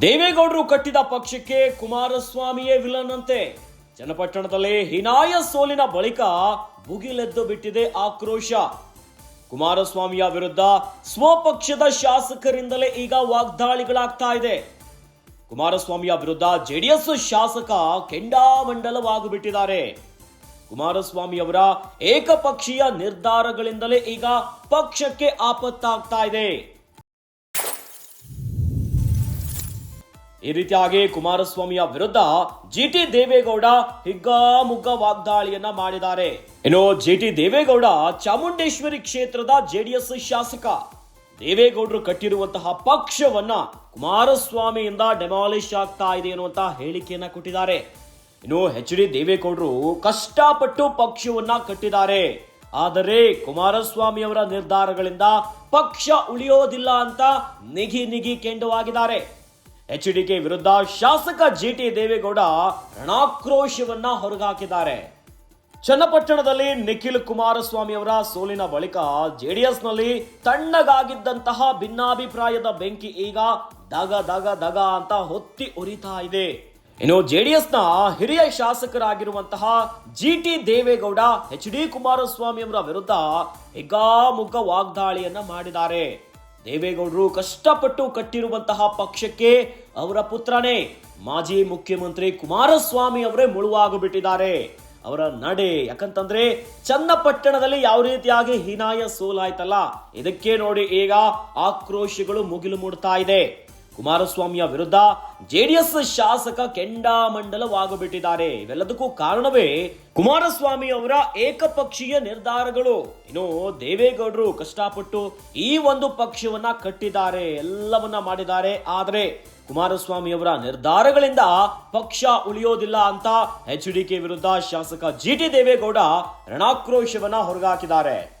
ದೇವೇಗೌಡರು ಕಟ್ಟಿದ ಪಕ್ಷಕ್ಕೆ ಕುಮಾರಸ್ವಾಮಿಯೇ ವಿಲನ್ ಅಂತೆ ಚನ್ನಪಟ್ಟಣದಲ್ಲಿ ಹಿನಾಯ ಸೋಲಿನ ಬಳಿಕ ಭುಗಿಲೆದ್ದು ಬಿಟ್ಟಿದೆ ಆಕ್ರೋಶ. ಕುಮಾರಸ್ವಾಮಿಯ ವಿರುದ್ಧ ಸ್ವಪಕ್ಷದ ಶಾಸಕರಿಂದಲೇ ಈಗ ವಾಗ್ದಾಳಿಗಳಾಗ್ತಾ ಇದೆ. ಕುಮಾರಸ್ವಾಮಿಯ ವಿರುದ್ಧ ಜೆಡಿಎಸ್ ಶಾಸಕ ಕೆಂಡಾಮಂಡಲವಾಗಿಬಿಟ್ಟಿದ್ದಾರೆ. ಕುಮಾರಸ್ವಾಮಿಯವರ ಏಕಪಕ್ಷೀಯ ನಿರ್ಧಾರಗಳಿಂದಲೇ ಈಗ ಪಕ್ಷಕ್ಕೆ ಆಪತ್ತಾಗ್ತಾ ಇದೆ. ಈ ರೀತಿಯಾಗಿ ಕುಮಾರಸ್ವಾಮಿಯ ವಿರುದ್ಧ ಜಿಟಿ ದೇವೇಗೌಡ ಹಿಗ್ಗಾಮುಗ್ಗ ವಾಗ್ದಾಳಿಯನ್ನ ಮಾಡಿದ್ದಾರೆ. ಇನ್ನು ಜಿಟಿ ದೇವೇಗೌಡ ಚಾಮುಂಡೇಶ್ವರಿ ಕ್ಷೇತ್ರದ ಜೆಡಿಎಸ್ ಶಾಸಕ. ದೇವೇಗೌಡರು ಕಟ್ಟಿರುವಂತಹ ಪಕ್ಷವನ್ನ ಕುಮಾರಸ್ವಾಮಿಯಿಂದ ಡೆಮಾಲಿಶ್ ಆಗ್ತಾ ಇದೆ ಅನ್ನುವಂತ ಹೇಳಿಕೆಯನ್ನ ಕೊಟ್ಟಿದ್ದಾರೆ. ಇನ್ನು ಎಚ್ ಡಿ ದೇವೇಗೌಡರು ಕಷ್ಟಪಟ್ಟು ಪಕ್ಷವನ್ನ ಕಟ್ಟಿದ್ದಾರೆ. ಆದರೆ ಕುಮಾರಸ್ವಾಮಿ ಅವರ ನಿರ್ಧಾರಗಳಿಂದ ಪಕ್ಷ ಉಳಿಯೋದಿಲ್ಲ ಅಂತ ನಿಗಿ ನಿಗಿ ಕೆಂಡವಾಗಿದ್ದಾರೆ. ಎಚ್ ವಿರುದ್ಧ ಶಾಸಕ ಜಿ ಟಿ ದೇವೇಗೌಡ ರಣಾಕ್ರೋಶವನ್ನ ಹೊರಗಾಕಿದ್ದಾರೆ. ಚನ್ನಪಟ್ಟಣದಲ್ಲಿ ನಿಖಿಲ್ ಕುಮಾರಸ್ವಾಮಿ ಅವರ ಸೋಲಿನ ಬಳಿಕ ಜೆಡಿಎಸ್ನಲ್ಲಿ ತಣ್ಣಗಾಗಿದ್ದಂತಹ ಭಿನ್ನಾಭಿಪ್ರಾಯದ ಬೆಂಕಿ ಈಗ ದಗ ದಗ ದಗ ಅಂತ ಹೊತ್ತಿ ಉರಿತಾ ಇದೆ. ಇನ್ನು ಜೆಡಿಎಸ್ನ ಹಿರಿಯ ಶಾಸಕರಾಗಿರುವಂತಹ G T Deve Gowda H D Kumaraswamy ಅವರ ವಿರುದ್ಧ ಹಿಗ್ಗಾಮುಗ್ಗ ವಾಗ್ದಾಳಿಯನ್ನ ಮಾಡಿದ್ದಾರೆ. ದೇವೇಗೌಡರು ಕಷ್ಟಪಟ್ಟು ಕಟ್ಟಿರುವಂತಹ ಪಕ್ಷಕ್ಕೆ ಅವರ ಪುತ್ರನೇ ಮಾಜಿ ಮುಖ್ಯಮಂತ್ರಿ ಕುಮಾರಸ್ವಾಮಿ ಅವರೇ ಮುಳುವಾಗುಬಿಟ್ಟಿದ್ದಾರೆ. ಅವರ ನಡೆ ಯಾಕಂತಂದ್ರೆ ಚನ್ನಪಟ್ಟಣದಲ್ಲಿ ಯಾವ ರೀತಿಯಾಗಿ ಹೀನಾಯ ಸೋಲಾಯ್ತಲ್ಲ. ಇದಕ್ಕೆ ನೋಡಿ ಈಗ ಆಕ್ರೋಶಗಳು ಮುಗಿಲು ಮೂಡ್ತಾ ಇದೆ. ಕುಮಾರಸ್ವಾಮಿಯ ವಿರುದ್ಧ ಜೆಡಿಎಸ್ ಶಾಸಕ ಕೆಂಡಾಮಂಡಲವಾಗಬಿಟ್ಟಿದ್ದಾರೆ. ಇವೆಲ್ಲದಕ್ಕೂ ಕಾರಣವೇ ಕುಮಾರಸ್ವಾಮಿ ಅವರ ಏಕಪಕ್ಷೀಯ ನಿರ್ಧಾರಗಳು. ಇನ್ನು ದೇವೇಗೌಡರು ಕಷ್ಟಪಟ್ಟು ಈ ಒಂದು ಪಕ್ಷವನ್ನ ಕಟ್ಟಿದ್ದಾರೆ. ಎಲ್ಲವನ್ನ ಮಾಡಿದ್ದಾರೆ. ಆದರೆ ಕುಮಾರಸ್ವಾಮಿ ಅವರ ನಿರ್ಧಾರಗಳಿಂದ ಪಕ್ಷ ಉಳಿಯೋದಿಲ್ಲ ಅಂತ ಎಚ್ ಡಿ ಕೆ ವಿರುದ್ಧ ಶಾಸಕ ಜಿ ಟಿ ದೇವೇಗೌಡ ರಣಾಕ್ರೋಶವನ್ನ ಹೊರಗಾಕಿದ್ದಾರೆ.